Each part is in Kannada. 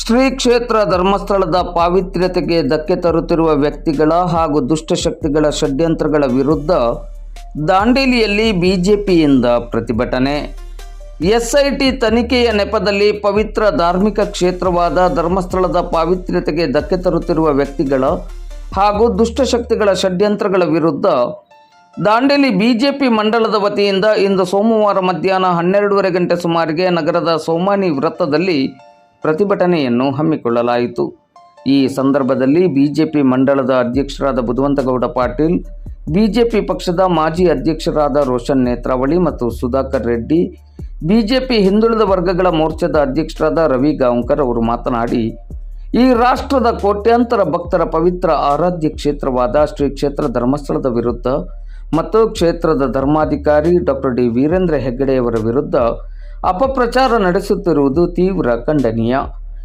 ಶ್ರೀ ಕ್ಷೇತ್ರ ಧರ್ಮಸ್ಥಳದ ಪಾವಿತ್ರ್ಯತೆಗೆ ಧಕ್ಕೆ ತರುತ್ತಿರುವ ವ್ಯಕ್ತಿಗಳ ಹಾಗೂ ದುಷ್ಟಶಕ್ತಿಗಳ ಷಡ್ಯಂತ್ರಗಳ ವಿರುದ್ಧ ದಾಂಡೇಲಿಯಲ್ಲಿ ಬಿಜೆಪಿಯಿಂದ ಪ್ರತಿಭಟನೆ. ಎಸ್ಐಟಿ ತನಿಖೆಯ ನೆಪದಲ್ಲಿ ಪವಿತ್ರ ಧಾರ್ಮಿಕ ಕ್ಷೇತ್ರವಾದ ಧರ್ಮಸ್ಥಳದ ಪಾವಿತ್ರ್ಯತೆಗೆ ಧಕ್ಕೆ ತರುತ್ತಿರುವ ವ್ಯಕ್ತಿಗಳ ಹಾಗೂ ದುಷ್ಟಶಕ್ತಿಗಳ ಷಡ್ಯಂತ್ರಗಳ ವಿರುದ್ಧ ದಾಂಡೇಲಿ ಬಿಜೆಪಿ ಮಂಡಲದ ವತಿಯಿಂದ ಇಂದು ಸೋಮವಾರ ಮಧ್ಯಾಹ್ನ ಹನ್ನೆರಡೂವರೆ ಗಂಟೆ ಸುಮಾರಿಗೆ ನಗರದ ಸೋಮಾನಿ ವೃತ್ತದಲ್ಲಿ ಪ್ರತಿಭಟನೆಯನ್ನು ಹಮ್ಮಿಕೊಳ್ಳಲಾಯಿತು. ಈ ಸಂದರ್ಭದಲ್ಲಿ ಬಿಜೆಪಿ ಮಂಡಳದ ಅಧ್ಯಕ್ಷರಾದ ಬುಧವಂತಗೌಡ ಪಾಟೀಲ್, ಬಿಜೆಪಿ ಪಕ್ಷದ ಮಾಜಿ ಅಧ್ಯಕ್ಷರಾದ ರೋಷನ್ ನೇತ್ರಾವಳಿ ಮತ್ತು ಸುಧಾಕರ್ ರೆಡ್ಡಿ, ಬಿಜೆಪಿ ಹಿಂದುಳಿದ ವರ್ಗಗಳ ಮೋರ್ಚಾದ ಅಧ್ಯಕ್ಷರಾದ ರವಿ ಗಾಂವ್ಕರ್ ಅವರು ಮಾತನಾಡಿ, ಈ ರಾಷ್ಟ್ರದ ಕೋಟ್ಯಾಂತರ ಭಕ್ತರ ಪವಿತ್ರ ಆರಾಧ್ಯ ಕ್ಷೇತ್ರವಾದ ಶ್ರೀ ಕ್ಷೇತ್ರ ಧರ್ಮಸ್ಥಳದ ವಿರುದ್ಧ ಮತ್ತು ಕ್ಷೇತ್ರದ ಧರ್ಮಾಧಿಕಾರಿ ಡಾಕ್ಟರ್ ಡಿ ವೀರೇಂದ್ರ ಹೆಗ್ಗಡೆಯವರ ವಿರುದ್ಧ ಅಪಪ್ರಚಾರ ನಡೆಸುತ್ತಿರುವುದು ತೀವ್ರ ಖಂಡನೀಯ.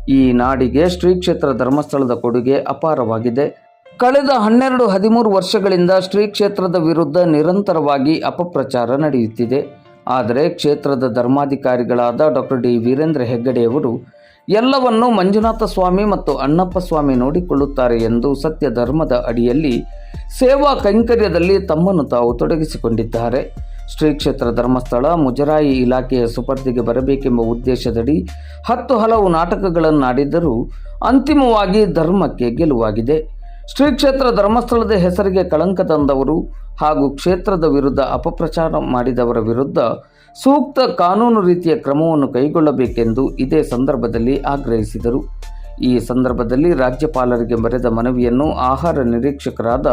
ಈ ನಾಡಿಗೆ ಶ್ರೀ ಕ್ಷೇತ್ರ ಧರ್ಮಸ್ಥಳದ ಕೊಡುಗೆ ಅಪಾರವಾಗಿದೆ. ಕಳೆದ ಹನ್ನೆರಡು ಹದಿಮೂರು ವರ್ಷಗಳಿಂದ ಶ್ರೀ ಕ್ಷೇತ್ರದ ವಿರುದ್ಧ ನಿರಂತರವಾಗಿ ಅಪಪ್ರಚಾರ ನಡೆಯುತ್ತಿದೆ. ಆದರೆ ಕ್ಷೇತ್ರದ ಧರ್ಮಾಧಿಕಾರಿಗಳಾದ ಡಾಕ್ಟರ್ ಡಿ. ವೀರೇಂದ್ರ ಹೆಗ್ಗಡೆಯವರು ಎಲ್ಲವನ್ನೂ ಮಂಜುನಾಥ ಸ್ವಾಮಿ ಮತ್ತು ಅಣ್ಣಪ್ಪ ಸ್ವಾಮಿ ನೋಡಿಕೊಳ್ಳುತ್ತಾರೆ ಎಂದು ಸತ್ಯ ಧರ್ಮದ ಅಡಿಯಲ್ಲಿ ಸೇವಾ ಕೈಂಕರ್ಯದಲ್ಲಿ ತಮ್ಮನ್ನು ತಾವು ತೊಡಗಿಸಿಕೊಂಡಿದ್ದಾರೆ. ಶ್ರೀ ಕ್ಷೇತ್ರ ಧರ್ಮಸ್ಥಳ ಮುಜರಾಯಿ ಇಲಾಖೆಯ ಸುಪರ್ದಿಗೆ ಬರಬೇಕೆಂಬ ಉದ್ದೇಶದಡಿ ಹತ್ತು ಹಲವು ನಾಟಕಗಳನ್ನಾಡಿದ್ದರೂ ಅಂತಿಮವಾಗಿ ಧರ್ಮಕ್ಕೆ ಗೆಲುವಾಗಿದೆ. ಶ್ರೀ ಕ್ಷೇತ್ರ ಧರ್ಮಸ್ಥಳದ ಹೆಸರಿಗೆ ಕಳಂಕ ತಂದವರು ಹಾಗೂ ಕ್ಷೇತ್ರದ ವಿರುದ್ಧ ಅಪಪ್ರಚಾರ ಮಾಡಿದವರ ವಿರುದ್ಧ ಸೂಕ್ತ ಕಾನೂನು ರೀತಿಯ ಕ್ರಮವನ್ನು ಕೈಗೊಳ್ಳಬೇಕೆಂದು ಇದೇ ಸಂದರ್ಭದಲ್ಲಿ ಆಗ್ರಹಿಸಿದರು. ಈ ಸಂದರ್ಭದಲ್ಲಿ ರಾಜ್ಯಪಾಲರಿಗೆ ಬರೆದ ಮನವಿಯನ್ನು ಆಹಾರ ನಿರೀಕ್ಷಕರಾದ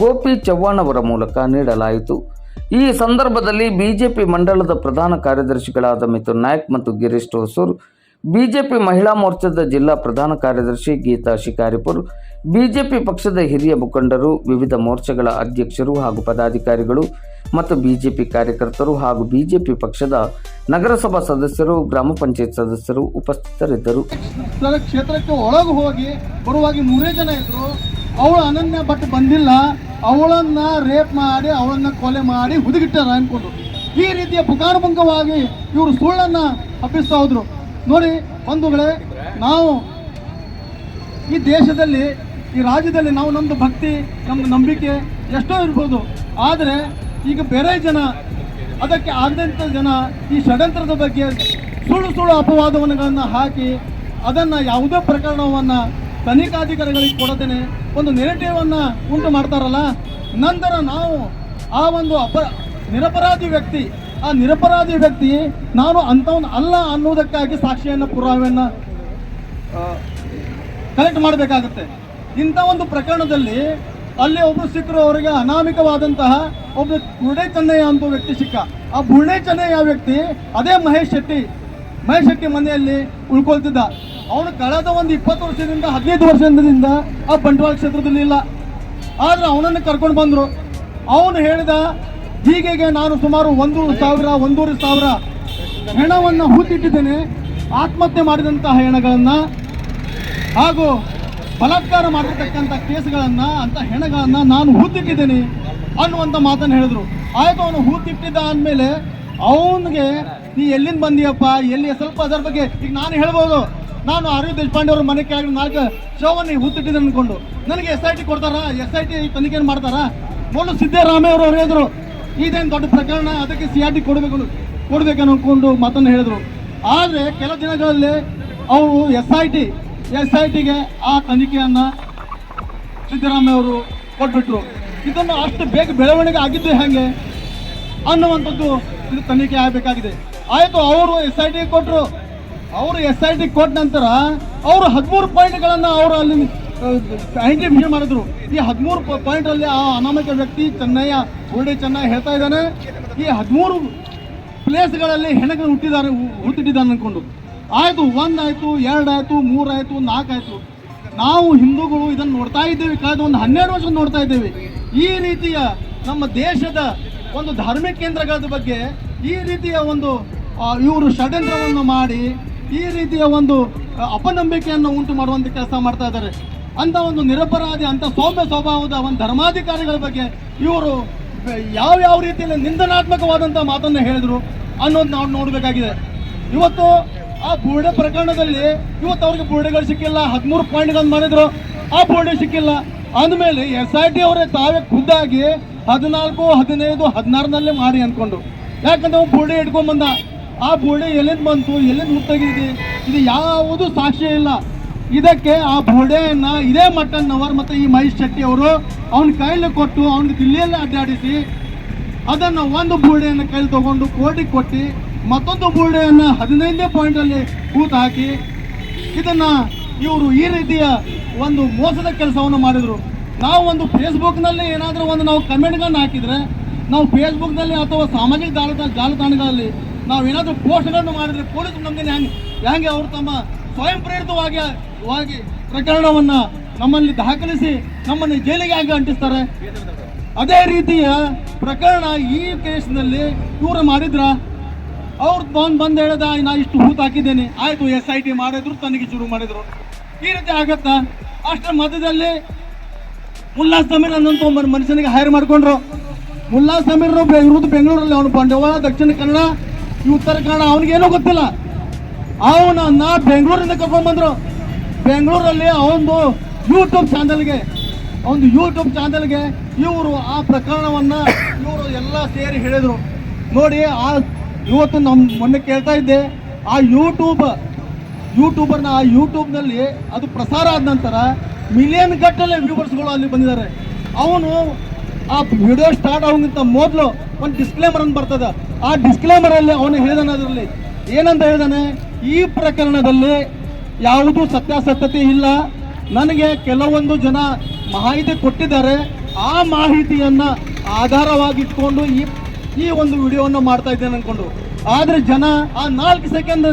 ಗೋಪಿ ಚವ್ಹಾಣ್ ಅವರ ಮೂಲಕ ನೀಡಲಾಯಿತು. ಈ ಸಂದರ್ಭದಲ್ಲಿ ಬಿಜೆಪಿ ಮಂಡಳದ ಪ್ರಧಾನ ಕಾರ್ಯದರ್ಶಿಗಳಾದ ಮಿಥುನ್ ನಾಯಕ್ ಮತ್ತು ಗಿರೀಶ್ ಟೋಸೂರ್ ಬಿಜೆಪಿ ಮಹಿಳಾ ಮೋರ್ಚಾದ ಜಿಲ್ಲಾ ಪ್ರಧಾನ ಕಾರ್ಯದರ್ಶಿ ಗೀತಾ ಶಿಕಾರಿಪುರ್, ಬಿಜೆಪಿ ಪಕ್ಷದ ಹಿರಿಯ ಮುಖಂಡರು, ವಿವಿಧ ಮೋರ್ಚಾಗಳ ಅಧ್ಯಕ್ಷರು ಹಾಗೂ ಪದಾಧಿಕಾರಿಗಳು ಮತ್ತು ಬಿಜೆಪಿ ಕಾರ್ಯಕರ್ತರು ಹಾಗೂ ಬಿಜೆಪಿ ಪಕ್ಷದ ನಗರಸಭಾ ಸದಸ್ಯರು, ಗ್ರಾಮ ಪಂಚಾಯತ್ ಸದಸ್ಯರು ಉಪಸ್ಥಿತರಿದ್ದರು. ಕ್ಷೇತ್ರಕ್ಕೆ ಒಳಗೆ ಹೋಗಿ ಬರುವಾಗಿ ನೂರೇ ಜನ ಇದ್ರು. ಅವಳು ಅನನ್ಯ ಬಟ್ ಬಂದಿಲ್ಲ. ಅವಳನ್ನ ರೇಪ್ ಮಾಡಿ, ಅವಳನ್ನ ಕೊಲೆ ಮಾಡಿ ಹುದುಗಿಟ್ಟಾರ ಅನ್ಕೊಂಡು ಈ ರೀತಿಯ ಪುಕಾರಭಂಗವಾಗಿ ಇವರು ಸುಳ್ಳನ್ನ ಹಬ್ಬಿಸ್ತಾ ಹೋದ್ರು. ನೋಡಿ ಬಂಧುಗಳೇ ನಾವು ಈ ದೇಶದಲ್ಲಿ ಈ ರಾಜ್ಯದಲ್ಲಿ ನಾವು ನಮ್ಮದು ಭಕ್ತಿ ನಮ್ಮ ನಂಬಿಕೆ ಎಷ್ಟೋ ಇರ್ಬೋದು. ಆದರೆ ಈಗ ಬೇರೆ ಜನ ಅದಕ್ಕೆ ಆಗದಂಥ ಜನ ಈ ಷಡ್ಯಂತ್ರದ ಬಗ್ಗೆ ಸುಳ್ಳು ಸುಳ್ಳು ಅಪವಾದವನ್ನುಗಳನ್ನು ಹಾಕಿ ಅದನ್ನು ಯಾವುದೇ ಪ್ರಕರಣವನ್ನು ತನಿಖಾಧಿಕಾರಿಗಳಿಗೆ ಕೊಡದೇನೆ ಒಂದು ನೆರೆಟಿವನ್ನು ಉಂಟು ಮಾಡ್ತಾರಲ್ಲ ನಂತರ ನಾವು ಆ ಒಂದು ಅಪ ನಿರಪರಾಧಿ ವ್ಯಕ್ತಿ ಆ ನಿರಪರಾಧಿ ವ್ಯಕ್ತಿ ನಾನು ಅಂಥವನು ಅಲ್ಲ ಅನ್ನೋದಕ್ಕಾಗಿ ಸಾಕ್ಷಿಯನ್ನು ಪುರಾವೆಯನ್ನು ಕಲೆಕ್ಟ್ ಮಾಡಬೇಕಾಗುತ್ತೆ. ಇಂಥ ಒಂದು ಪ್ರಕರಣದಲ್ಲಿ ಅಲ್ಲಿ ಒಬ್ಬರು ಸಿಕ್ಕರು ಅವರಿಗೆ ಅನಾಮಿಕವಾದಂತಹ ಒಬ್ಬ ಬುರ್ಡೆ ಚೆನ್ನಯ್ಯ ಅಂತ ವ್ಯಕ್ತಿ ಸಿಕ್ಕ. ಆ ಬುರ್ಡೆ ಚೆನ್ನಯ್ಯ ವ್ಯಕ್ತಿ ಅದೇ ಮಹೇಶ್ ಶೆಟ್ಟಿ. ಮಹೇಶ್ ಶೆಟ್ಟಿ ಮನೆಯಲ್ಲಿ ಉಳ್ಕೊಳ್ತಿದ್ದ. ಅವನು ಕಳೆದ ಒಂದು ಇಪ್ಪತ್ತು ವರ್ಷದಿಂದ, ಹದಿನೈದು ವರ್ಷದಿಂದ ಆ ಬಂಟ್ವಾಳ ಕ್ಷೇತ್ರದಲ್ಲಿ ಇಲ್ಲ. ಆದ್ರೆ ಅವನನ್ನು ಕರ್ಕೊಂಡು ಬಂದರು. ಅವನು ಹೇಳಿದ ಹೀಗೆ ನಾನು ಸುಮಾರು ಒಂದು ಸಾವಿರ, ಒಂದೂವರೆ ಸಾವಿರ ಹೆಣವನ್ನು ಹೂತಿಟ್ಟಿದ್ದೇನೆ. ಆತ್ಮಹತ್ಯೆ ಮಾಡಿದಂತಹ ಹೆಣಗಳನ್ನು ಹಾಗೂ ಬಲಾತ್ಕಾರ ಮಾಡಿರ್ತಕ್ಕಂಥ ಕೇಸ್ಗಳನ್ನು, ಅಂತ ಹೆಣಗಳನ್ನು ನಾನು ಹೂತಿಟ್ಟಿದ್ದೀನಿ ಅನ್ನುವಂಥ ಮಾತನ್ನು ಹೇಳಿದ್ರು. ಆಯಿತು, ಅವನು ಹೂತಿಟ್ಟಿದ್ದ ಅಂದಮೇಲೆ ಅವನಿಗೆ, ನೀ ಎಲ್ಲಿಂದ ಬಂದಿಯಪ್ಪ? ಎಲ್ಲಿ? ಸ್ವಲ್ಪ ಅದರ ಬಗ್ಗೆ ಈಗ ನಾನು ಹೇಳ್ಬೋದು. ನಾನು ಅರವಿಂದ್ ದೇಶಪಾಂಡೆ ಅವ್ರ ಮನೆ ಕೆಳಗೆ ನಾಲ್ಕು ಶವನ್ನ ಹೂತಿಟ್ಟಿದ್ದೆ ಅಂದ್ಕೊಂಡು ನನಗೆ ಎಸ್ ಐ ಟಿ ಕೊಡ್ತಾರ? ಎಸ್ ಐ ಟಿ ತನಿಖೆಯನ್ನು ಮಾಡ್ತಾರ? ಮೊದಲು ಸಿದ್ದರಾಮಯ್ಯ ಅವರು ಹೇಳಿದ್ರು ಇದೇನು ದೊಡ್ಡ ಪ್ರಕರಣ? ಅದಕ್ಕೆ ಸಿ ಆರ್ ಟಿ ಕೊಡಬೇಕು ಕೊಡ್ಬೇಕು ಅನ್ಕೊಂಡು ಮಾತನ್ನು ಹೇಳಿದ್ರು. ಆದರೆ ಕೆಲ ದಿನಗಳಲ್ಲಿ ಅವರು S I T S I ಟಿಗೆ ಆ ತನಿಖೆಯನ್ನು ಸಿದ್ದರಾಮಯ್ಯ ಅವರು ಕೊಟ್ಬಿಟ್ರು. ಇದನ್ನು ಅಷ್ಟು ಬೇಗ ಬೆಳವಣಿಗೆ ಆಗಿದ್ದು ಹೇಗೆ ಅನ್ನುವಂಥದ್ದು ಇದು ತನಿಖೆ ಆಗಬೇಕಾಗಿದೆ. ಆಯಿತು, ಅವರು ಎಸ್ ಐ ಟಿ ಕೊಟ್ಟರು ಅವರು ಎಸ್ ಐ ಟಿ ಕೊಟ್ಟ ನಂತರ ಅವರು ಹದಿಮೂರು ಪಾಯಿಂಟ್ಗಳನ್ನು ಅವರು ಅಲ್ಲಿ ಐಡೆಂಟಿಫೈ ಮಾಡಿದ್ರು ಈ ಹದಿಮೂರು ಪಾಯಿಂಟಲ್ಲಿ ಆ ಅನಾಮಿಕ ವ್ಯಕ್ತಿ ಚೆನ್ನಯ್ಯ ಗೋಡೆ ಚೆನ್ನಯ್ಯ ಹೇಳ್ತಾ ಇದ್ದಾನೆ. ಈ ಹದಿಮೂರು ಪ್ಲೇಸ್ಗಳಲ್ಲಿ ಹೆಣಗ ಹುಟ್ಟಿದ್ದಾರೆ, ಹುಟ್ಟಿಟ್ಟಿದ್ದಾನೆ ಅನ್ಕೊಂಡು. ಆಯಿತು, ಒಂದಾಯಿತು, ಎರಡಾಯಿತು, ಮೂರಾಯಿತು, ನಾಲ್ಕಾಯಿತು. ನಾವು ಹಿಂದೂಗಳು ಇದನ್ನು ನೋಡ್ತಾ ಇದ್ದೇವೆ. ಕಳೆದ ಒಂದು ಹನ್ನೆರಡು ವರ್ಷ ನೋಡ್ತಾ ಇದ್ದೇವೆ. ಈ ರೀತಿಯ ನಮ್ಮ ದೇಶದ ಒಂದು ಧಾರ್ಮಿಕ ಕೇಂದ್ರಗಳ ಬಗ್ಗೆ ಈ ರೀತಿಯ ಒಂದು ಇವರು ಷಡ್ಯಂತ್ರವನ್ನು ಮಾಡಿ ಈ ರೀತಿಯ ಒಂದು, ಅಪನಂಬಿಕೆಯನ್ನು ಉಂಟು ಮಾಡುವಂಥ ಕೆಲಸ ಮಾಡ್ತಾ ಇದ್ದಾರೆ. ಅಂತ ಒಂದು ನಿರಪರಾಧಿ, ಅಂತ ಸೌಮ್ಯ ಸ್ವಭಾವದ ಒಂದು ಧರ್ಮಾಧಿಕಾರಿಗಳ ಬಗ್ಗೆ ಇವರು ಯಾವ ಯಾವ ರೀತಿಯಲ್ಲಿ ನಿಂದನಾತ್ಮಕವಾದಂಥ ಮಾತನ್ನು ಹೇಳಿದ್ರು ಅನ್ನೋದು ನಾವು ನೋಡಬೇಕಾಗಿದೆ. ಇವತ್ತು ಆ ಬುರ್ಡೆ ಪ್ರಕರಣದಲ್ಲಿ ಇವತ್ತು ಅವ್ರಿಗೆ ಬುರ್ಡೆಗಳು ಸಿಕ್ಕಿಲ್ಲ, ಹದಿಮೂರು ಪಾಯಿಂಟ್ಗಳನ್ನು ಮಾಡಿದ್ರು ಆ ಬುರ್ಡೆ ಸಿಕ್ಕಿಲ್ಲ. ಅಂದಮೇಲೆ ಎಸ್ ಐ ಟಿ ಅವರೇ ತಾವೇ ಖುದ್ದಾಗಿ ಹದಿನಾಲ್ಕು, ಹದಿನೈದು, ಹದಿನಾರನಲ್ಲೇ ಮಾಡಿ ಅಂದ್ಕೊಂಡು ಯಾಕಂದ್ರೆ ಅವ್ನು ಬುರ್ಡೆ ಇಟ್ಕೊಂಡ್ಬಂದ ಆ ಬುರ್ಡೆ ಎಲ್ಲಿಂದ ಬಂತು, ಎಲ್ಲಿಂದ ಮುಟ್ಟಾಗಿದೆ ಇದು ಯಾವುದು ಸಾಕ್ಷ್ಯ ಇಲ್ಲ. ಇದಕ್ಕೆ ಆ ಬೋಡೆಯನ್ನ ಇದೇ ಮಟ್ಟನವರ್ ನವರ್ ಮತ್ತು ಈ ಮಹೇಶ್ ಶೆಟ್ಟಿ ಅವರು ಅವನ ಕೈಲಿ ಕೊಟ್ಟು ಅವನ ದಿಲ್ಲಿಯಲ್ಲಿ ಅಡ್ಡಾಡಿಸಿ ಅದನ್ನು ಒಂದು ಬುರ್ಡೆಯನ್ನು ಕೈಲಿ ತಗೊಂಡು ಕೋರ್ಟಿಗೆ ಕೊಟ್ಟು ಮತ್ತೊಂದು ಬುರ್ಡೆಯನ್ನು ಹದಿನೈದನೇ ಪಾಯಿಂಟಲ್ಲಿ ಕೂತು ಹಾಕಿ ಇದನ್ನ ಇವರು ಈ ರೀತಿಯ ಒಂದು ಮೋಸದ ಕೆಲಸವನ್ನು ಮಾಡಿದ್ರು. ನಾವು ಒಂದು ಫೇಸ್ಬುಕ್ನಲ್ಲಿ ಏನಾದರೂ ಒಂದು ನಾವು ಕಮೆಂಟ್ಗಳನ್ನ ಹಾಕಿದ್ರೆ, ನಾವು ಫೇಸ್ಬುಕ್ನಲ್ಲಿ ಅಥವಾ ಸಾಮಾಜಿಕ ಜಾಲತಾಣ ಜಾಲತಾಣಗಳಲ್ಲಿ ನಾವು ಏನಾದರೂ ಪೋಸ್ಟ್ಗಳನ್ನು ಮಾಡಿದ್ರೆ ಪೊಲೀಸ್ ನಮಗೆ ಹೆಂಗೆ ಹೆಂಗೆ ಅವರು ತಮ್ಮ ಸ್ವಯಂ ಪ್ರೇರಿತವಾಗಿ ಪ್ರಕರಣವನ್ನ ನಮ್ಮಲ್ಲಿ ದಾಖಲಿಸಿ ನಮ್ಮನ್ನು ಜೈಲಿಗೆ ಆಗಿ ಅಂಟಿಸ್ತಾರೆ. ಅದೇ ರೀತಿಯ ಪ್ರಕರಣ ಈ ಕೇಸ್ನಲ್ಲಿ ದೂರ ಮಾಡಿದ್ರ? ಅವ್ರ ಬಂದು ಬಂದು ಹೇಳ್ದ, ನಾ ಇಷ್ಟು ಹೂತ್ ಹಾಕಿದ್ದೇನೆ. ಆಯ್ತು, ಎಸ್ ಐ ಟಿ ಮಾಡಿದ್ರು, ತನಿಖೆ ಶುರು ಮಾಡಿದ್ರು. ಈ ರೀತಿ ಆಗತ್ತಾ? ಅಷ್ಟರ ಮಧ್ಯದಲ್ಲಿ ಮುಲ್ಲಾ ಸಮೀರ್ ಅನ್ನೋಂಥ ಒಬ್ಬ ಮನುಷ್ಯನಿಗೆ ಹೈರ್ ಮಾಡ್ಕೊಂಡ್ರು. ಮುಲ್ಲಾ ಸಮೀರ್ ವಿರುದ್ಧ ಬೆಂಗಳೂರಲ್ಲಿ ಅವನು ಬಂಡವಾಳ, ದಕ್ಷಿಣ ಕನ್ನಡ, ಈ ಉತ್ತರ ಕನ್ನಡ, ಅವನಿಗೇನೂ ಗೊತ್ತಿಲ್ಲ. ಅವನನ್ನ ಬೆಂಗಳೂರಿಂದ ಕರ್ಕೊಂಡ್ ಬಂದ್ರು. ಬೆಂಗಳೂರಲ್ಲಿ ಅವನು ಯೂಟ್ಯೂಬ್ ಚಾನಲ್ಗೆ ಒಂದು ಯೂಟ್ಯೂಬ್ ಚಾನಲ್ಗೆ ಇವರು ಆ ಪ್ರಕರಣವನ್ನ ಇವರು ಎಲ್ಲ ಸೇರಿ ಹೇಳಿದರು. ನೋಡಿ, ಆ ಇವತ್ತು ನಮ್ಮ ಮೊನ್ನೆ ಕೇಳ್ತಾ ಇದ್ದೆ, ಆ ಯೂಟ್ಯೂಬ್ ಯೂಟ್ಯೂಬರ್ನ ಆ ಯೂಟ್ಯೂಬ್ನಲ್ಲಿ ಅದು ಪ್ರಸಾರ ಆದ ನಂತರ ಮಿಲಿಯನ್ ಗಟ್ಟಲೆ ವ್ಯೂವರ್ಸ್ಗಳು ಅಲ್ಲಿ ಬಂದಿದ್ದಾರೆ. ಅವನು ಆ ವಿಡಿಯೋ ಸ್ಟಾರ್ಟ್ ಆಗೋಕ್ಕಿಂತ ಮೊದಲು ಒಂದು ಡಿಸ್ಕ್ಲೇಮರ್ ಅಂತ ಬರ್ತದೆ. ಆ ಡಿಸ್ಕ್ಲೇಮರ್ ಅಲ್ಲಿ ಅವನು ಹೇಳಿದಾನೆ ಅದರಲ್ಲಿ. ಏನಂತ ಹೇಳಿದಾನೆ? ಈ ಪ್ರಕರಣದಲ್ಲಿ ಯಾವುದೂ ಸತ್ಯಾಸತ್ಯತೆ ಇಲ್ಲ. ನನಗೆ ಕೆಲವೊಂದು ಜನ ಮಾಹಿತಿ ಕೊಟ್ಟಿದ್ದಾರೆ. ಆ ಮಾಹಿತಿಯನ್ನು ಆಧಾರವಾಗಿಟ್ಕೊಂಡು ಈ ಈ ಒಂದು ವಿಡಿಯೋವನ್ನು ಮಾಡ್ತಾ ಇದ್ದೇನೆ ಅಂದ್ಕೊಂಡು ಆದರೆ ಜನ ಆ ನಾಲ್ಕು ಸೆಕೆಂಡ್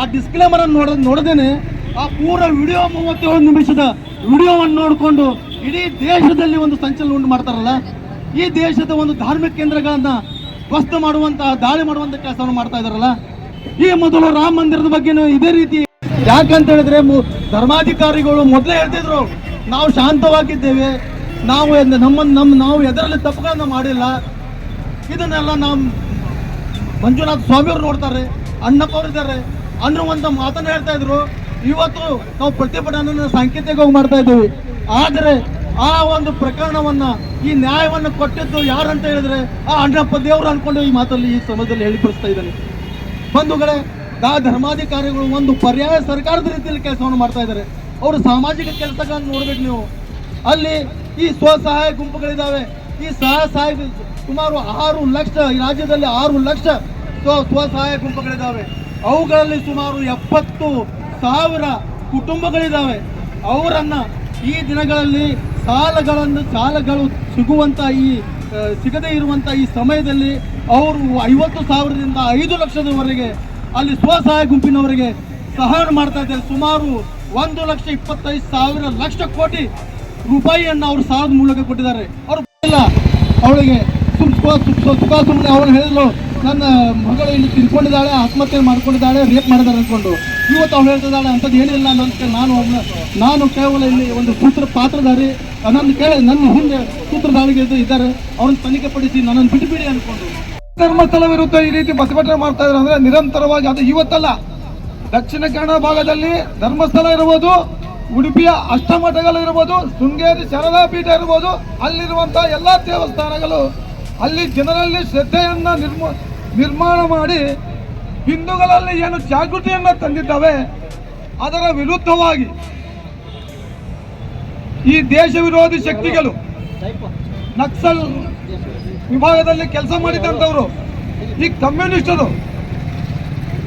ಆ ಡಿಸ್ಕ್ಲೇಮರ್ ಅನ್ನು ನೋಡ, ನೋಡದೇನೆ. ಆ ಪೂರ ವಿಡಿಯೋ ಮೂವತ್ತೇಳು ನಿಮಿಷದ ವಿಡಿಯೋವನ್ನು ನೋಡಿಕೊಂಡು ಇಡೀ ದೇಶದಲ್ಲಿ ಒಂದು ಸಂಚಲನ ಉಂಟು ಮಾಡ್ತಾರಲ್ಲ, ಈ ದೇಶದ ಒಂದು ಧಾರ್ಮಿಕ ಕೇಂದ್ರಗಳನ್ನು ಧ್ವಸ್ತ ಮಾಡುವಂತಹ, ದಾಳಿ ಮಾಡುವಂಥ ಕೆಲಸವನ್ನು ಮಾಡ್ತಾ ಇದಾರಲ್ಲ ಈ ಮೊದಲು ರಾಮ ಮಂದಿರದ ಬಗ್ಗೆನೂ ಇದೇ ರೀತಿ. ಯಾಕಂತ ಹೇಳಿದ್ರೆ ಧರ್ಮಾಧಿಕಾರಿಗಳು ಮೊದಲೇ ಹೇಳ್ತಿದ್ರು, ನಾವು ಶಾಂತವಾಗಿದ್ದೇವೆ, ನಾವು ನಮ್ಮ ನಮ್ಮ, ನಾವು ಎದರಲ್ಲಿ ತಪ್ಪುಗಳನ್ನು ಮಾಡಿಲ್ಲ. ಇದನ್ನೆಲ್ಲ ನಾವು ಮಂಜುನಾಥ ಸ್ವಾಮಿಯವರು ನೋಡ್ತಾರೆ ಅಣ್ಣಪ್ಪ ಅವರು ಇದ್ದಾರೆ ಅನ್ನುವಂಥ ಮಾತನ್ನು ಹೇಳ್ತಾ ಇದ್ರು. ಇವತ್ತು ನಾವು ಪ್ರತಿಭಟನೆ ಸಾಂಕೇತಿಕವಾಗಿ ಮಾಡ್ತಾ ಇದ್ದೀವಿ. ಆದರೆ ಆ ಒಂದು ಪ್ರಕರಣವನ್ನ, ಈ ನ್ಯಾಯವನ್ನ ಕೊಟ್ಟಿದ್ದು ಯಾರಂತ ಹೇಳಿದ್ರೆ ಆ ಅಣ್ಣಪ್ಪ ದೇವರು ಅನ್ಕೊಂಡು ಈ ಮಾತಲ್ಲಿ ಈ ಸಮಯದಲ್ಲಿ ಹೇಳಿಕೊಡಿಸ್ತಾ ಇದ್ದಾನೆ. ಬಂಧುಗಳೇ ಆ ಧರ್ಮಾಧಿಕಾರಿಗಳು ಒಂದು ಪರ್ಯಾಯ ಸರ್ಕಾರದ ರೀತಿಯಲ್ಲಿ ಕೆಲಸವನ್ನು ಮಾಡ್ತಾ ಇದ್ದಾರೆ. ಅವರು ಸಾಮಾಜಿಕ ಕೆಲಸಗಳನ್ನು ನೋಡ್ಬೇಕು ನೀವು. ಅಲ್ಲಿ ಈ ಸ್ವಸಹಾಯ ಗುಂಪುಗಳಿದ್ದಾವೆ ಈ ಸಹ ಸಹಾಯ ಸುಮಾರು ಆರು ಲಕ್ಷ, ಈ ರಾಜ್ಯದಲ್ಲಿ ಆರು ಲಕ್ಷ ಸ್ವ ಸ್ವಸಹಾಯ ಗುಂಪುಗಳಿದ್ದಾವೆ ಅವುಗಳಲ್ಲಿ ಸುಮಾರು ಎಪ್ಪತ್ತು ಸಾವಿರ ಕುಟುಂಬಗಳಿದ್ದಾವೆ ಅವರನ್ನು ಈ ದಿನಗಳಲ್ಲಿ ಸಾಲಗಳನ್ನು, ಸಾಲಗಳು ಸಿಗುವಂಥ ಈ ಸಿಗದೇ ಇರುವಂಥ ಈ ಸಮಯದಲ್ಲಿ ಅವರು ಐವತ್ತು ಸಾವಿರದಿಂದ ಐದು ಲಕ್ಷದವರೆಗೆ ಅಲ್ಲಿ ಸ್ವಸಹಾಯ ಗುಂಪಿನವರಿಗೆ ಸಹಾಯ ಮಾಡ್ತಾ ಇದ್ದಾರೆ. ಸುಮಾರು ಒಂದು ಲಕ್ಷ ಇಪ್ಪತ್ತೈದು ಸಾವಿರ ಲಕ್ಷ ಕೋಟಿ ರೂಪಾಯಿಯನ್ನು ಅವರು ಸಾಲದ ಮೂಲಕ ಕೊಟ್ಟಿದ್ದಾರೆ. ಅವರು ಇಲ್ಲ. ಅವಳಿಗೆ ಸುಮ್ ಸುಖ ಸುಮ್ಮನೆ ಅವಳು ಹೇಳಿದ್ರು ನನ್ನ ಮಗಳು ಇಲ್ಲಿ ತಿಳ್ಕೊಂಡಿದ್ದಾಳೆ ಆತ್ಮಹತ್ಯೆ ಮಾಡ್ಕೊಂಡಿದ್ದಾಳೆ ರೇಪ್ ಮಾಡಿದ್ದಾರೆ ಅಂದ್ಕೊಂಡು. ಇವತ್ತು ಅವಳು ಹೇಳ್ತಿದ್ದಾಳೆ ಅಂಥದ್ದು ಏನಿಲ್ಲ ಅನ್ನೋದಕ್ಕೆ ನಾನು ನಾನು ಕೇವಲ ಇಲ್ಲಿ ಒಂದು ಸೂತ್ರ ಪಾತ್ರಧಾರಿ ನನ್ನ ಕೇಳಿ ನನ್ನ ಹಿಂದೆ ಸೂತ್ರಧಾರಿಗಳು ಇದ್ದಾರೆ. ಅವ್ರನ್ನ ತನಿಖೆ ಪಡಿಸಿ ನನ್ನನ್ನು ಬಿಟ್ಟುಬಿಡಿ ಅನ್ಕೊಂಡು ಧರ್ಮಸ್ಥಳ ವಿರುದ್ಧ ಈ ರೀತಿ ಪ್ರತಿಭಟನೆ ಮಾಡ್ತಾ ಇದ್ದಾರೆ ಅಂದ್ರೆ ನಿರಂತರವಾಗಿ ಅದು ಇವತ್ತಲ್ಲ. ದಕ್ಷಿಣ ಕನ್ನಡ ಭಾಗದಲ್ಲಿ ಧರ್ಮಸ್ಥಳ ಇರ್ಬೋದು, ಉಡುಪಿಯ ಅಷ್ಟಮಠಗಳು ಇರ್ಬೋದು, ಶೃಂಗೇರಿ ಶಾರದಾ ಪೀಠ ಇರ್ಬೋದು ಅಲ್ಲಿರುವಂತಹ ಎಲ್ಲಾ ದೇವಸ್ಥಾನಗಳು ಅಲ್ಲಿ ಜನರಲ್ಲಿ ಶ್ರದ್ಧೆಯನ್ನ ನಿರ್ಮ, ನಿರ್ಮಾಣ ಮಾಡಿ ಹಿಂದೂಗಳಲ್ಲಿ ಏನು ಜಾಗೃತಿಯನ್ನ ತಂದಿದ್ದಾವೆ, ಅದರ ವಿರುದ್ಧವಾಗಿ ಈ ದೇಶ ವಿರೋಧಿ ಶಕ್ತಿಗಳು ನಕ್ಸಲ್ ವಿಭಾಗದಲ್ಲಿ ಕೆಲಸ ಮಾಡಿದಂಥವ್ರು, ಈ ಕಮ್ಯುನಿಸ್ಟರು.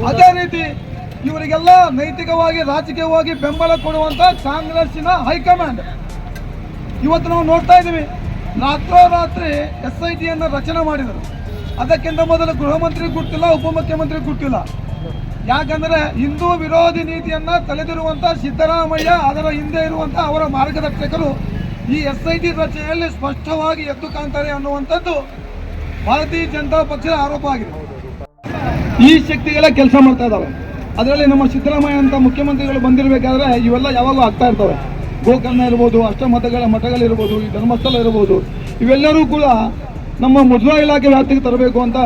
ಅದೇ ರೀತಿ ಇವರಿಗೆಲ್ಲ ನೈತಿಕವಾಗಿ, ರಾಜಕೀಯವಾಗಿ ಬೆಂಬಲ ಕೊಡುವಂತ ಕಾಂಗ್ರೆಸ್ಸಿನ ಹೈಕಮಾಂಡ್. ಇವತ್ತು ನಾವು ನೋಡ್ತಾ ಇದ್ದೀವಿ, ರಾತ್ರೋರಾತ್ರಿ ಎಸ್ ಐ ಟಿಯನ್ನು ರಚನೆ ಮಾಡಿದರು. ಅದಕ್ಕಿಂತ ಮೊದಲು ಗೃಹ ಮಂತ್ರಿ ಗೊತ್ತಿಲ್ಲ ಉಪಮುಖ್ಯಮಂತ್ರಿ ಗೊತ್ತಿಲ್ಲ ಯಾಕಂದ್ರೆ ಹಿಂದೂ ವಿರೋಧಿ ನೀತಿಯನ್ನ ತಲೆದಿರುವಂತ ಸಿದ್ದರಾಮಯ್ಯ ಅದರ ಹಿಂದೆ ಇರುವಂತ ಅವರ ಮಾರ್ಗದರ್ಶಕರು ಈ ಎಸ್ ಐ ಟಿ ರಚನೆಯಲ್ಲಿ ಸ್ಪಷ್ಟವಾಗಿ ಎದ್ದು ಕಾಣ್ತಾರೆ ಅನ್ನುವಂಥದ್ದು ಭಾರತೀಯ ಜನತಾ ಪಕ್ಷದ ಆರೋಪ ಆಗಿದೆ. ಈ ಶಕ್ತಿಗಳ ಕೆಲಸ ಮಾಡ್ತಾ ಇದ್ದಾವೆ ಅದರಲ್ಲಿ ನಮ್ಮ ಸಿದ್ದರಾಮಯ್ಯ ಅಂತ ಮುಖ್ಯಮಂತ್ರಿಗಳು ಬಂದಿರಬೇಕಾದ್ರೆ ಇವೆಲ್ಲ ಯಾವಾಗಲೂ ಆಗ್ತಾ ಇರ್ತವೆ. ಗೋಕರ್ಣ ಇರ್ಬೋದು, ಅಷ್ಟಮತಗಳ ಮಠಗಳಿರ್ಬೋದು, ಈ ಧರ್ಮಸ್ಥಳ ಇರ್ಬೋದು, ಇವೆಲ್ಲರೂ ಕೂಡ ನಮ್ಮ ಮುಜರಾ ಇಲಾಖೆ ವ್ಯಾಪ್ತಿಗೆ ತರಬೇಕು ಅಂತ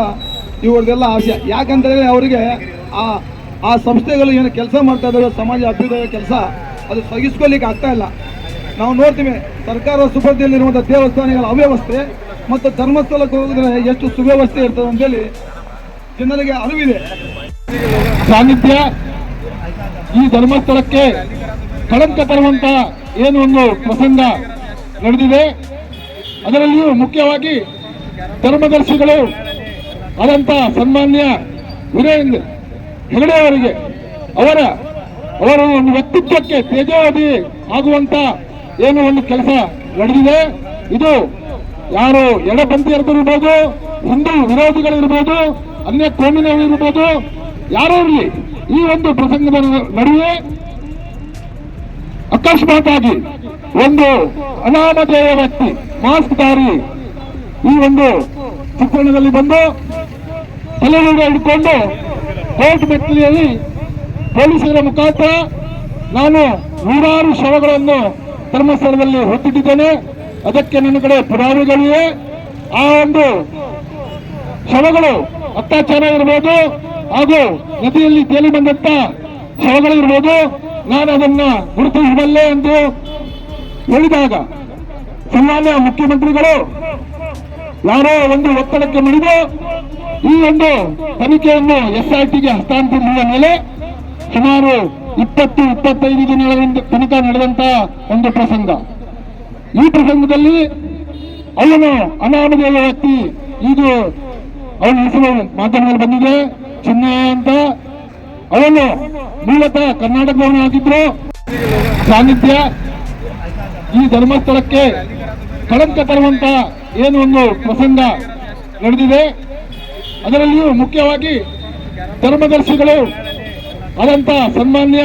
ಇವ್ರದ್ದೆಲ್ಲ ಆಸೆ. ಯಾಕಂತೇಳಿ ಅವರಿಗೆ ಆ ಆ ಸಂಸ್ಥೆಗಳು ಏನು ಕೆಲಸ ಮಾಡ್ತಾ ಇದ್ದಾವೆ ಸಮಾಜ ಅಭ್ಯುದಯ ಕೆಲಸ, ಅದು ಸಹಿಸ್ಕೊಳ್ಳಿಕ್ಕೆ ಆಗ್ತಾ ಇಲ್ಲ. ನಾವು ನೋಡ್ತೀವಿ ಸರ್ಕಾರ ಸುಪರ್ದಿಯಲ್ಲಿರುವಂಥ ದೇವಸ್ಥಾನಗಳ ಅವ್ಯವಸ್ಥೆ ಮತ್ತು ಧರ್ಮಸ್ಥಳಕ್ಕೆ ಹೋಗಿದ್ರೆ ಎಷ್ಟು ಸುವ್ಯವಸ್ಥೆ ಇರ್ತದೆ ಅಂತೇಳಿ ಜನರಿಗೆ ಅರಿವಿದೆ. ಸಾನ್ನಿಧ್ಯ ಈ ಧರ್ಮಸ್ಥಳಕ್ಕೆ ಕಳಂಕ ತರುವಂತ ಏನು ಒಂದು ಪ್ರಸಂಗ ನಡೆದಿದೆ. ಅದರಲ್ಲಿಯೂ ಮುಖ್ಯವಾಗಿ ಧರ್ಮದರ್ಶಿಗಳು ಆದಂತ ಸನ್ಮಾನ್ಯ ವಿರೇಂದ್ರ ಹೆಗಡೆ ಅವರಿಗೆ ಅವರ ಅವರ ಒಂದು ವ್ಯಕ್ತಿತ್ವಕ್ಕೆ ತೇಜಾವಧಿ ಆಗುವಂತ ಏನು ಒಂದು ಕೆಲಸ ನಡೆದಿದೆ, ಇದು ಯಾರು ಎಡಪಂಥೀಯರಿರ್ಬೋದು ಹಿಂದೂ ವಿರೋಧಿಗಳಿರ್ಬೋದು, ಅನ್ಯ ಕೋಮಿನವರಿರ್ಬೋದು ಯಾರೋ ಇರಲಿ, ಈ ಒಂದು ಪ್ರಸಂಗದ ನಡುವೆ ಅಕಸ್ಮಾತ್ ಆಗಿ ಒಂದು ಅನಾಮಧೇಯ ವ್ಯಕ್ತಿ ಮಾಸ್ಕ್ ಧಾರಿ ಈ ಒಂದು ಚಿತ್ರಣದಲ್ಲಿ ಬಂದು ತಲೆಗೂಡ ಹಿಡ್ಕೊಂಡು ಕೋರ್ಟ್ ಮೆಟ್ಟಿಲಿಯಲ್ಲಿ ಪೊಲೀಸರ ಮುಖಾಂತರ ನಾನು ನೂರಾರು ಶವಗಳನ್ನು ಧರ್ಮಸ್ಥಳದಲ್ಲಿ ಹೊತ್ತಿಟ್ಟಿದ್ದೇನೆ ಅದಕ್ಕೆ ನನ್ನ ಕಡೆ ಪುರಾವೆಗಳಿವೆ. ಆ ಒಂದು ಶವಗಳು ಅತ್ಯಾಚಾರ ಇರಬಹುದು ಹಾಗೂ ನದಿಯಲ್ಲಿ ತೇಲಿ ಬಂದಂತ ಶವಗಳಿರ್ಬೋದು. ನಾನು ಅದನ್ನ ಗುರುತಿಸಬಲ್ಲೆ ಎಂದು ಹೇಳಿದಾಗ ಸನ್ಮಾನ್ಯ ಮುಖ್ಯಮಂತ್ರಿಗಳು ಯಾರೋ ಒಂದು ಒತ್ತಡಕ್ಕೆ ಮಣಿದು ಈ ಒಂದು ತನಿಖೆಯನ್ನು ಎಸ್ಐಟಿಗೆ ಹಸ್ತಾಂತರಿಸಿದ ಮೇಲೆ ಸುಮಾರು ಇಪ್ಪತ್ತು ಇಪ್ಪತ್ತೈದು ದಿನಗಳಿಂದ ತನಕ ನಡೆದಂತ ಒಂದು ಪ್ರಸಂಗ. ಈ ಪ್ರಸಂಗದಲ್ಲಿ ಅವನ ಅನಾಮಧೇಯ ವ್ಯಕ್ತಿ, ಇದು ಅವನ ಹೆಸರು ಮಾಧ್ಯಮದಲ್ಲಿ ಬಂದಿದೆ ಚಿನ್ನಯ್ಯ ಅಂತ. ಅವನು ಮೂಲತಃ ಕರ್ನಾಟಕದವನಾಗಿದ್ರು ಸಾನ್ನಿಧ್ಯ ಈ ಧರ್ಮಸ್ಥಳಕ್ಕೆ ಕಳಂಕ ತರುವಂತ ಏನು ಒಂದು ಪ್ರಸಂಗ ನಡೆದಿದೆ. ಅದರಲ್ಲಿಯೂ ಮುಖ್ಯವಾಗಿ ಧರ್ಮದರ್ಶಿಗಳು ಆದಂತ ಸನ್ಮಾನ್ಯ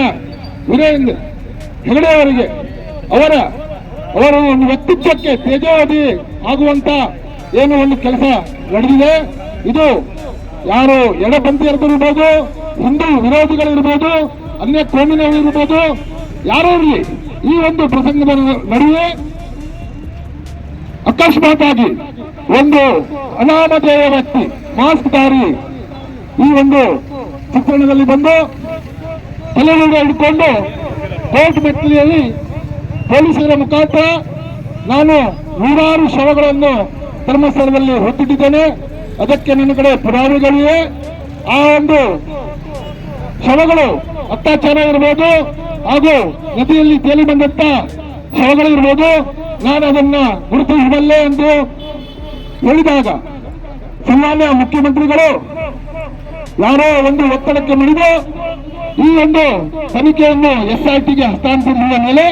ವೀರೇಂದ್ರ ಹೆಗಡೆ ಅವರಿಗೆ ಅವರ ಅವರ ಒಂದು ವ್ಯಕ್ತಿತ್ವಕ್ಕೆ ತೇಜಾವಧಿ ಆಗುವಂತ ಏನು ಒಂದು ಕೆಲಸ ನಡೆದಿದೆ. ಇದು ಯಾರು ಎಡಪಂಥೀಯರಿರ್ಬೋದು ಹಿಂದೂ ವಿರೋಧಿಗಳಿರ್ಬೋದು, ಅನ್ಯ ಕೋಮಿನವರಿರ್ಬೋದು, ಯಾರೋ ಇರಲಿ, ಈ ಒಂದು ಪ್ರಸಂಗದ ನಡುವೆ ಅಕಸ್ಮಾತ್ ಆಗಿ ಒಂದು ಅನಾಮಧೇಯ ವ್ಯಕ್ತಿ, ಮಾಸ್ಕ್ ಧಾರಿ ಈ ಒಂದು ಚಿತ್ರಣದಲ್ಲಿ ಬಂದು ತಲೆಗೂಡೆ ಹಿಡ್ಕೊಂಡು ಕೋರ್ಟ್ ಮೆಟ್ಟಿಲಿಯಲ್ಲಿ ಪೊಲೀಸರ ಮುಖಾಂತರ ನಾನು ನೂರಾರು ಶವಗಳನ್ನು ಧರ್ಮಸ್ಥಳದಲ್ಲಿ ಹೊತ್ತಿಟ್ಟಿದ್ದೇನೆ. ಅದಕ್ಕೆ ನನ್ನ ಕಡೆ ಪುರಾವೆಗಳಿವೆ. ಆ ಒಂದು ಶವಗಳು ಅತ್ಯಾಚಾರ ಇರ್ಬೋದು ಹಾಗೂ ನದಿಯಲ್ಲಿ ತೇಲಿ ಬಂದಂತ ಶವಗಳಿರ್ಬೋದು. ನಾನು ಅದನ್ನ ಗುರುತಿಸಬಲ್ಲೆ ಎಂದು ಹೇಳಿದಾಗ ಸನ್ಮಾನ್ಯ ಮುಖ್ಯಮಂತ್ರಿಗಳು ಯಾರೋ ಒಂದು ಒತ್ತಡಕ್ಕೆ ಮಣಿದು ಈ ಒಂದು ತನಿಖೆಯನ್ನು ಎಸ್ಐಟಿಗೆ ಹಸ್ತಾಂತರಿಸಿದ ಮೇಲೆ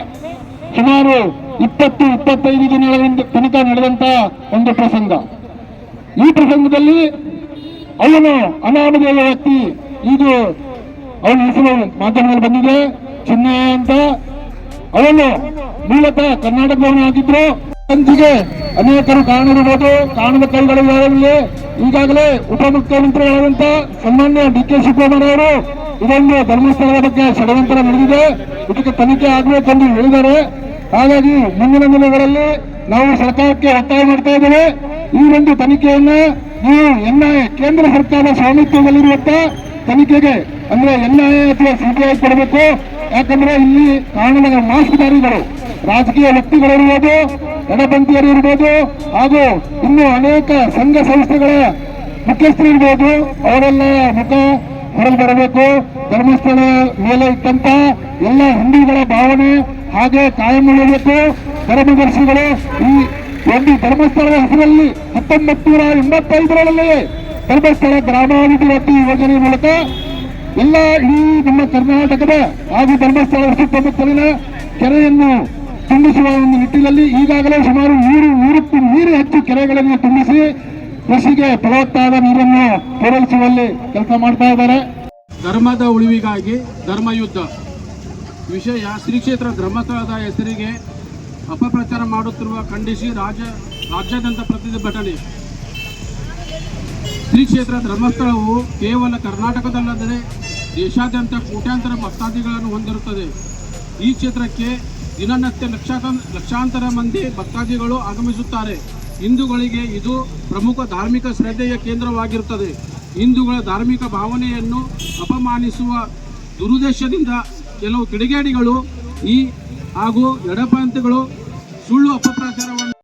ಸುಮಾರು ಇಪ್ಪತ್ತು, ಇಪ್ಪತ್ತೈದು ದಿನಗಳಿಂದ ತನಿಖೆ ನಡೆದಂತ ಒಂದು ಪ್ರಸಂಗ. ಈ ಪ್ರಸಂಗದಲ್ಲಿ ಅವನು ಅನಾಮಧೇಯ ವ್ಯಕ್ತಿ. ಇದು ಅವನ ಹೆಸರು ಮಾಧ್ಯಮದಲ್ಲಿ ಬಂದಿದೆ. ಚಿನ್ನಯ್ಯ ಅಂತ. ಅವನು ಮೂಲತಃ ಕರ್ನಾಟಕದವನಾಗಿದ್ರು ಅಂತಿಗೆ ಅನೇಕರು ಕಾಣಿರಬಹುದು ಕಾಣದ ಕೈಗಳಿಗೆ ಈಗಾಗಲೇ ಉಪಮುಖ್ಯಮಂತ್ರಿಗಳಾದಂತ ಸನ್ಮಾನ್ಯ ಡಿ ಕೆ ಶಿವಕುಮಾರ್ ಅವರು ಇದೊಂದು ಧರ್ಮಸ್ಥಳದ ಬಗ್ಗೆ ಷಡ್ಯಂತ್ರ ನಡೆದಿದೆ. ಇದಕ್ಕೆ ತನಿಖೆ ಆಗಬೇಕೆಂದು ಹೇಳಿದ್ದಾರೆ. ಹಾಗಾಗಿ ಮುಂದಿನ ದಿನಗಳಲ್ಲಿ ನಾವು ಸರ್ಕಾರಕ್ಕೆ ಒತ್ತಾಯ ಮಾಡ್ತಾ ಇದ್ದೇವೆ. ಈ ಒಂದು ತನಿಖೆಯನ್ನು ನೀವು ಎನ್ಐಎ ಕೇಂದ್ರ ಸರ್ಕಾರದ ಸ್ವಾಮಿತ್ವದಲ್ಲಿರುವಂತ ತನಿಖೆಗೆ, ಅಂದ್ರೆ ಎನ್ಐಎ ಅಥವಾ ಸಿಬಿಐ ಕೊಡಬೇಕು. ಯಾಕಂದ್ರೆ ಇಲ್ಲಿ ಕಾನೂನಿನ ಮಾಸ್ಕ್ದಾರಿಗಳು ರಾಜಕೀಯ ವ್ಯಕ್ತಿಗಳಿರ್ಬೋದು, ಎಡಪಂಥೀಯರು ಇರ್ಬೋದು, ಹಾಗೂ ಇನ್ನು ಅನೇಕ ಸಂಘ ಸಂಸ್ಥೆಗಳ ಮುಖ್ಯಸ್ಥರು ಇರ್ಬೋದು ಅವರೆಲ್ಲ ಮುಖ ಹೊರಗೆ ಬರಬೇಕು. ಧರ್ಮಸ್ಥಳ ಮೇಲೆ ಇಟ್ಟಂತ ಎಲ್ಲ ಹಿಂದೂಗಳ ಭಾವನೆ ಹಾಗೆ ಕಾಯಂ ಉಳಿಯಬೇಕು ಧರ್ಮದರ್ಶಿಗಳು ಈ ಒಂದು ಧರ್ಮಸ್ಥಳದ ಹೆಸರಲ್ಲಿ ಹತ್ತೊಂಬತ್ತು ನೂರ ಎಂಬತ್ತೈದರಲ್ಲಿ ಧರ್ಮಸ್ಥಳ ಗ್ರಾಮಾಭಿವೃದ್ಧಿ ಯೋಜನೆ ಮೂಲಕ ಎಲ್ಲ ಇಡೀ ನಮ್ಮ ಕರ್ನಾಟಕದ ಹಾಗೂ ಧರ್ಮಸ್ಥಳ ಸುತ್ತಮುತ್ತಲಿನ ಕೆರೆಯನ್ನು ತುಂಬಿಸುವ ಒಂದು ನಿಟ್ಟಿನಲ್ಲಿ ಈಗಾಗಲೇ ಸುಮಾರು ನೂರು ನೂರಕ್ಕೂ ನೂರು ಹೆಚ್ಚು ಕೆರೆಗಳನ್ನು ತುಂಬಿಸಿ ಕೃಷಿಗೆ ಫಲವತ್ತಾದ ನೀರನ್ನು ಪೂರೈಸುವಲ್ಲಿ ಕೆಲಸ ಮಾಡ್ತಾ ಇದ್ದಾರೆ. ಧರ್ಮದ ಉಳಿವಿಗಾಗಿ ಧರ್ಮಯುದ್ಧ. ವಿಷಯ ಶ್ರೀ ಕ್ಷೇತ್ರ ಧರ್ಮಸ್ಥಳದ ಹೆಸರಿಗೆ ಅಪಪ್ರಚಾರ ಮಾಡುತ್ತಿರುವ ಖಂಡಿಸಿ ರಾಜ್ಯ ರಾಜ್ಯಾದ್ಯಂತ ಪ್ರತಿಭಟನೆ ಶ್ರೀ ಕ್ಷೇತ್ರ ಧರ್ಮಸ್ಥಳವು ಕೇವಲ ಕರ್ನಾಟಕದಲ್ಲದೆ ದೇಶಾದ್ಯಂತ ಕೋಟ್ಯಾಂತರ ಭಕ್ತಾದಿಗಳನ್ನು ಹೊಂದಿರುತ್ತದೆ. ಈ ಕ್ಷೇತ್ರಕ್ಕೆ ದಿನನಿತ್ಯ ಲಕ್ಷಾಂತರ ಲಕ್ಷಾಂತರ ಮಂದಿ ಭಕ್ತಾದಿಗಳು ಆಗಮಿಸುತ್ತಾರೆ. ಹಿಂದೂಗಳಿಗೆ ಇದು ಪ್ರಮುಖ ಧಾರ್ಮಿಕ ಶ್ರದ್ಧೆಯ ಕೇಂದ್ರವಾಗಿರುತ್ತದೆ. ಹಿಂದೂಗಳ ಧಾರ್ಮಿಕ ಭಾವನೆಯನ್ನು ಅಪಮಾನಿಸುವ ದುರುದ್ದೇಶದಿಂದ ಕೆಲವು ಕಿಡಿಗೇಡಿಗಳು ಈ ಹಾಗೂ ಎಡಪಂಥಗಳು ಸುಳ್ಳು ಅಪಪ್ರಚಾರವನ್ನು